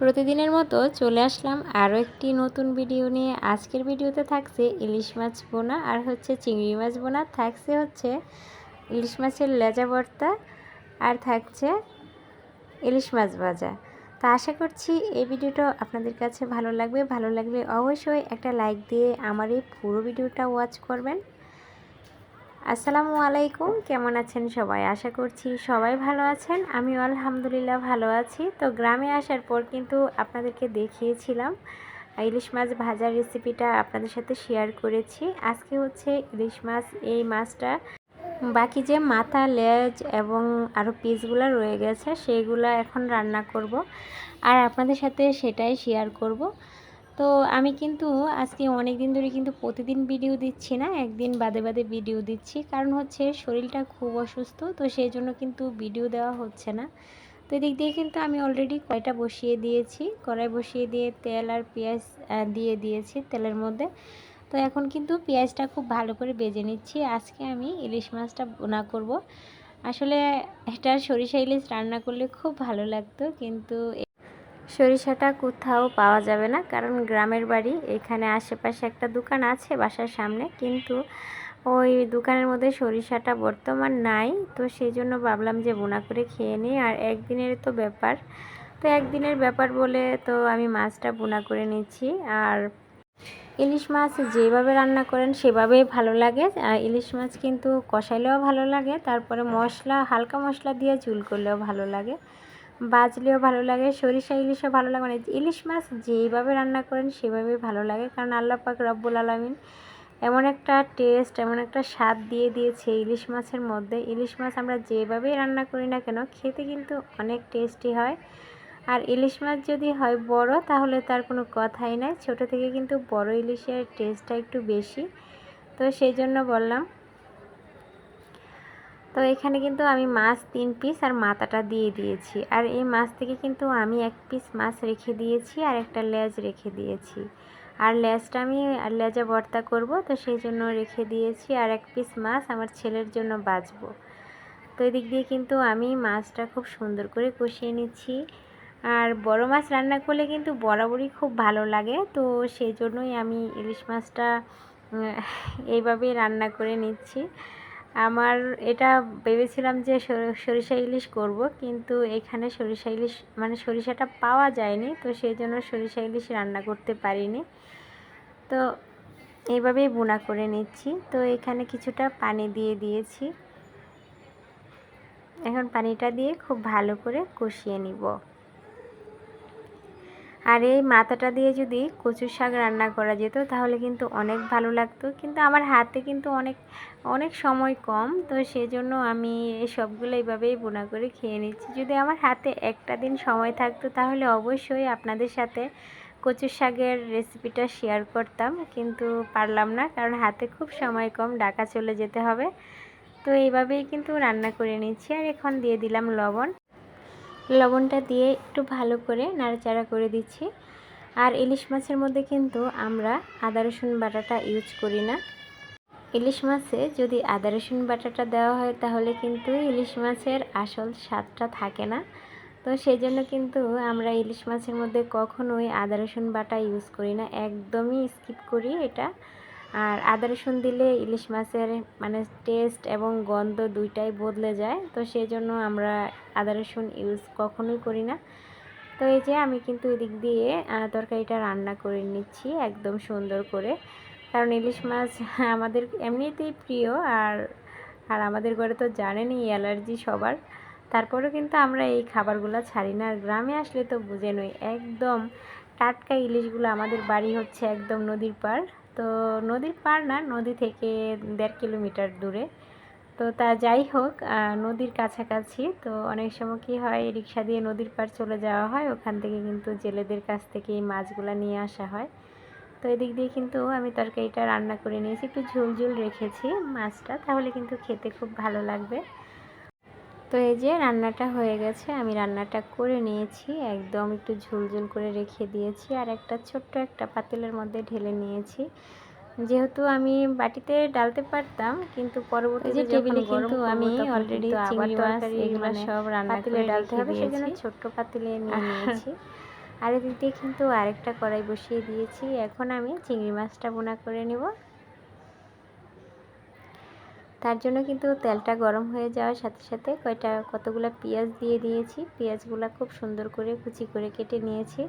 প্রতিদিনের মতো চলে আসলাম আরও একটি নতুন ভিডিও নিয়ে। আজকের ভিডিওতে থাকছে ইলিশ মাছ বোনা আর হচ্ছে চিংড়ি মাছ বোনা। থাকছে হচ্ছে ইলিশ মাছের লেজা ভর্তা আর থাকছে ইলিশ মাছ ভাজা। তা আশা করছি এই ভিডিওটা আপনাদের কাছে ভালো লাগবে। ভালো লাগলে অবশ্যই একটা লাইক দিয়ে আমার এই পুরো ভিডিওটা ওয়াচ করবেন। আসসালামু আলাইকুম। কেমন আছেন সবাই? আশা করছি সবাই ভালো আছেন। আমি আলহামদুলিল্লাহ ভালো আছি। তো গ্রামে আসার পর কিন্তু আপনাদেরকে দেখিয়েছিলাম। ইলিশ মাছ ভাজার রেসিপিটা আপনাদের সাথে শেয়ার করেছি। আজকে হচ্ছে ইলিশ মাছ, এই মাছটা। বাকি যে মাথা, লেজ এবং আরও পিসগুলো রয়ে গেছে, সেগুলো এখন রান্না করব। আর আপনাদের সাথে সেটাই শেয়ার করব। তো আমি কিন্তু আজকে অনেক দিন ধরে কিন্তু প্রতিদিন ভিডিও দিচ্ছি না, একদিন বাদে বাদে ভিডিও দিচ্ছি। কারণ হচ্ছে শরীরটা খুব অসুস্থ, তো সেই জন্য কিন্তু ভিডিও দেওয়া হচ্ছে না। তো এদিক দিয়ে কিন্তু আমি অলরেডি কয়টা বসিয়ে দিয়েছি। কড়াই বসিয়ে দিয়ে তেল আর পেঁয়াজ দিয়ে দিয়েছি তেলের মধ্যে। তো এখন কিন্তু পেঁয়াজটা খুব ভালো করে বেজে নিচ্ছি। আজকে আমি ইলিশ মাছটা বোনা করব। আসলে এটা সরিষা ইলিশ রান্না করলে খুব ভালো লাগতো, কিন্তু সরিষাটা কোথাও পাওয়া যাবে না, কারণ গ্রামের বাড়ি, এখানে আশেপাশে একটা দোকান আছে বাসার সামনে, কিন্তু ওই দোকানের মধ্যে সরিষাটা বর্তমান নাই, তো সেই জন্য ভাবলাম যে বোনা করে খেয়ে নিই, আর একদিনের তো ব্যাপার। তো একদিনের ব্যাপার বলে তো আমি মাছটা বোনা করে নিচ্ছি, আর ইলিশ মাছ যেভাবে রান্না করেন সেভাবেই ভালো লাগে, আর ইলিশ মাছ কিন্তু কষাইলেও ভালো লাগে, তারপরে মশলা, হালকা মশলা দিয়ে চুল করলেও ভালো লাগে। বাজলেও ভালো লাগে, সরিষা ইলিশও ভালো লাগে। মানে ইলিশ মাছ যেইভাবে রান্না করেন সেভাবেই ভালো লাগে। কারণ আল্লাহ পাক রব্বুল আলমিন এমন একটা টেস্ট এমন একটা স্বাদ দিয়ে দিয়েছে ইলিশ মাছের মধ্যে। ইলিশ মাছ আমরা যেভাবেই রান্না করি না কেন, খেতে কিন্তু অনেক টেস্টি হয়। আর ইলিশ মাছ যদি হয় বড়, তাহলে তার কোনো কথাই নাই। ছোট থেকে কিন্তু বড় ইলিশের টেস্টটা একটু বেশি। তো সেই জন্য বললাম তো এখানে কিন্তু আমি মাছ তিন পিস আর মাথাটা দিয়ে দিয়েছি। আর এই মাছ থেকে কিন্তু আমি এক পিস মাছ রেখে দিয়েছি আর একটা লেজ রেখে দিয়েছি। আর লেজটা আমি লেজা ভর্তা করব, তো সেই জন্য রেখে দিয়েছি আর এক পিস মাছ আমার ছেলের জন্য বাঁচবো। তো এদিক দিয়ে কিন্তু আমি মাছটা খুব সুন্দর করে কষিয়ে নিচ্ছি। আর বড় মাছ রান্না করলে কিন্তু বরাবরই খুব ভালো লাগে, তো সেই জন্যই আমি ইলিশ মাছটা এইভাবেই রান্না করে নিচ্ছি। আমার এটা ভেবেছিলাম যে সরিষা ইলিশ করব, কিন্তু এখানে সরিষা ইলিশ মানে সরিষাটা পাওয়া যায়নি, তো সেই জন্য সরিষা ইলিশ রান্না করতে পারিনি। তো এইভাবেই বোনা করে নিচ্ছি। তো এখানে কিছুটা পানি দিয়ে দিয়েছি। এখন পানিটা দিয়ে খুব ভালো করে কষিয়ে নিব। আর এই মাথাটা দিয়ে যদি কচুর শাক রান্না করা যেত, তাহলে কিন্তু অনেক ভালো লাগতো। কিন্তু আমার হাতে কিন্তু অনেক অনেক সময় কম, তো সেই জন্য আমি সবগুলো এইভাবেই বোনা করে খেয়ে নিচ্ছি। যদি আমার হাতে একটা দিন সময় থাকতো, তাহলে অবশ্যই আপনাদের সাথে কচুর শাকের রেসিপিটা শেয়ার করতাম। কিন্তু পারলাম না, কারণ হাতে খুব সময় কম ডাকা চলে যেতে হবে। তো এইভাবেই কিন্তু রান্না করে নিচ্ছি। আর এখন দিয়ে দিলাম লবণ। লবণটা দিয়ে একটু ভালো করে নাড়াচাড়া করে দিচ্ছি। আর ইলিশ মাছের মধ্যে কিন্তু আমরা আদা, রসুন বাটাটা ইউজ করি না। ইলিশ মাছে যদি আদা, রসুন বাটাটা দেওয়া হয় তাহলে কিন্তু ইলিশ মাছের আসল স্বাদটা থাকে না। তো সেই জন্য কিন্তু আমরা ইলিশ মাছের মধ্যে কখনোই আদা, রসুন বাটা ইউজ করি না। একদমই স্কিপ করি এটা। আর আদা রসুন দিলে ইলিশ মাছের মানে টেস্ট এবং গন্ধ দুইটাই বদলে যায়। তো সেই জন্য আমরা আদা রসুন ইউজ কখনোই করি না। তো এই যে আমি কিন্তু এদিক দিয়ে তরকারিটা রান্না করে নিচ্ছি একদম সুন্দর করে। কারণ ইলিশ মাছ আমাদের এমনিতেই প্রিয় আর আর আমাদের ঘরে তো জানেনই অ্যালার্জি সবার। তারপরেও কিন্তু আমরা এই খাবারগুলো ছাড়ি না। আর গ্রামে আসলে তো বুঝে নই, একদম টাটকা ইলিশগুলো আমাদের বাড়ি হচ্ছে একদম নদীর পাড়। তো নদীর পার না, নদী থেকে দেড় কিলোমিটার দূরে। তো তা যাই হোক নদীর কাছাকাছি। তো অনেক সময় কী হয়, রিক্সা দিয়ে নদীর পার চলে যাওয়া হয়। ওখান থেকে কিন্তু জেলেদের কাছ থেকে এই মাছগুলো নিয়ে আসা হয়। তো এদিক দিয়ে কিন্তু আমি তরকারিটা রান্না করে নিয়েছি। একটু ঝোল ঝোল রেখেছি মাছটা, তাহলে কিন্তু খেতে খুব ভালো লাগবে। তো এই যে রান্নাটা হয়ে গেছে আমি রান্নাটা করে নিয়েছি একদম একটু ঝুলঝুল করে রেখে দিয়েছি আর একটা ছোট্ট একটা পাতিলের মধ্যে ঢেলে নিয়েছি। যেহেতু আমি বাটিতে ডালতে পারতাম কিন্তু পরবর্তীতে টেবিলে কিন্তু আমি অলরেডি চিংড়ি মাছ এগুলো সব রান্না করে ডালতে হবে সেজন্য ছোট্ট পাতিলে নিয়ে নিয়েছি। আর এদিক দিয়ে কিন্তু আরেকটা কড়াই বসিয়ে দিয়েছি এখন আমি চিংড়ি মাছটা বোনা করে নেব। তার জন্য কিন্তু তেলটা গরম হয়ে যাওয়ার সাথে সাথে কয়টা, কতগুলো পেঁয়াজ দিয়ে দিয়েছি। পেঁয়াজগুলো খুব সুন্দর করে কুচি করে কেটে নিয়েছি।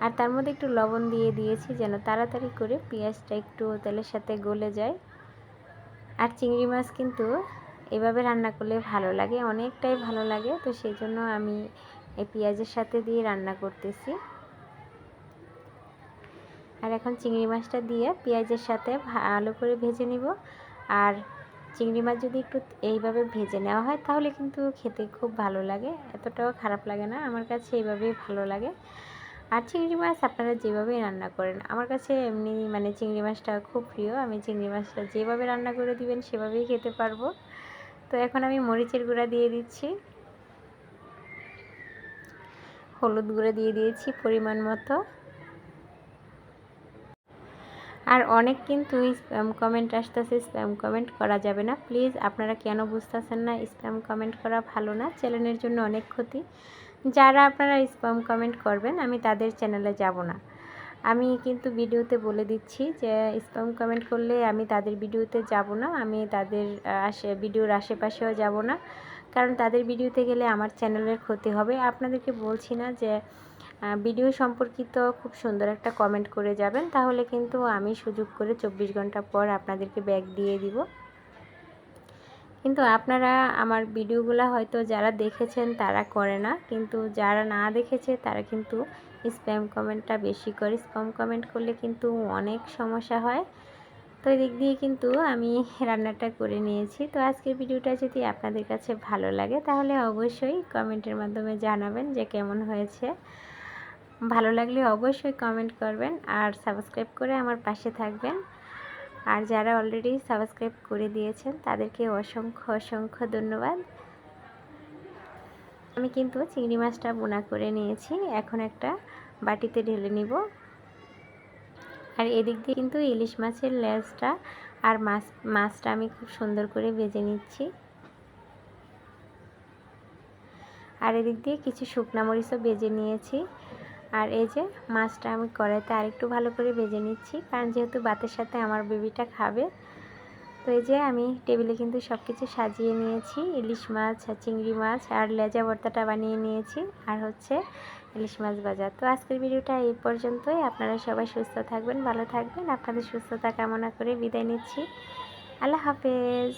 আর তার মধ্যে একটু লবণ দিয়ে দিয়েছি যেন তাড়াতাড়ি করে পেঁয়াজটা একটু তেলের সাথে গলে যায়। আর চিংড়ি মাছ কিন্তু এভাবে রান্না করলে ভালো লাগে, অনেকটাই ভালো লাগে। তো সেই জন্য আমি এই পেঁয়াজের সাথে দিয়ে রান্না করতেছি। আর এখন চিংড়ি মাছটা দিয়ে পেঁয়াজের সাথে ভালো করে ভেজে নিব। আর চিংড়ি মাছ যদি একটু এইভাবে ভেজে নেওয়া হয়, তাহলে কিন্তু খেতে খুব ভালো লাগে। এতটাও খারাপ লাগে না, আমার কাছে এইভাবেই ভালো লাগে। আর চিংড়ি মাছ আপনারা যেভাবেই রান্না করেন, আমার কাছে এমনি মানে চিংড়ি মাছটা খুব প্রিয়। আমি চিংড়ি মাছটা যেভাবে রান্না করে দিবেন, সেভাবেই খেতে পারব। তো এখন আমি মরিচের গুঁড়া দিয়ে দিচ্ছি। হলুদ গুঁড়া দিয়ে দিয়েছি পরিমাণ মতো। আর অনেক কিন্তু স্প্যাম কমেন্ট আসতেছে, স্প্যাম কমেন্ট করা যাবে না। প্লিজ আপনারা কেন বুঝতেছেন না, স্প্যাম কমেন্ট করা ভালো না? চ্যানেলের জন্য অনেক ক্ষতি। যারা আপনারা স্প্যাম কমেন্ট করবেন, আমি তাদের চ্যানেলে যাব না। আমি কিন্তু ভিডিওতে বলে দিচ্ছি যে, স্প্যাম কমেন্ট করলে আমি তাদের ভিডিওতে যাব না, আমি তাদের আশে ভিডিওর আশেপাশেও যাব না। কারণ তাদের ভিডিওতে গেলে আমার চ্যানেলের ক্ষতি হবে। আপনাদেরকে বলছি না যে ভিডিও সম্পর্কিত খুব সুন্দর একটা কমেন্ট করে যাবেন। তাহলে কিন্তু আমি সুযোগ করে চব্বিশ ঘণ্টা পর আপনাদেরকে ব্যাগ দিয়ে দিব। কিন্তু আপনারা আমার ভিডিওগুলো হয়তো যারা দেখেছেন তারা করে না। কিন্তু যারা না দেখেছে তারা কিন্তু স্প্যাম কমেন্টটা বেশি করে। স্প্যাম কমেন্ট করলে কিন্তু অনেক সমস্যা হয়। তো এদিক দিয়ে কিন্তু আমি রান্নাটা করে নিয়েছি। তো আজকের ভিডিওটা যদি আপনাদের কাছে ভালো লাগে তাহলে অবশ্যই কমেন্টের মাধ্যমে জানাবেন যে কেমন হয়েছে। ভালো লাগলে অবশ্যই কমেন্ট করবেন আর সাবস্ক্রাইব করে আমার পাশে থাকবেন। আর যারা অলরেডি সাবস্ক্রাইব করে দিয়েছেন, তাদেরকে অসংখ্য অসংখ্য ধন্যবাদ। আমি কিন্তু চিংড়ি মাছটা বোনা করে নিয়েছি, এখন একটা বাটিতে ঢেলে নিব। আর এদিক দিয়ে কিন্তু ইলিশ মাছের লেজটা আর মাছ, মাছটা আমি খুব সুন্দর করে ভেজে নিচ্ছি। আর এদিক দিয়ে কিছু শুকনা মরিচও ভেজে নিয়েছি। আর এই যে মাছটা আমি কড়াইতে আরেকটু ভালো করে ভেজে নিচ্ছি, কারণ যেহেতু ভাতের সাথে আমার বেবিটা খাবে, তো এই যে আমি টেবিলে কিন্তু সব কিছু সাজিয়ে নিয়েছি। ইলিশ মাছ চিংড়ি মাছ, আর লেজা ভর্তাটা বানিয়ে নিয়েছি, আর হচ্ছে ইলিশ মাছ ভাজা। তো আজকের ভিডিওটা এই পর্যন্তই। আপনারা সবাই সুস্থ থাকবেন, ভালো থাকবেন। আপনাদের সুস্থতা কামনা করে বিদায় নিচ্ছি। আল্লাহ হাফেজ।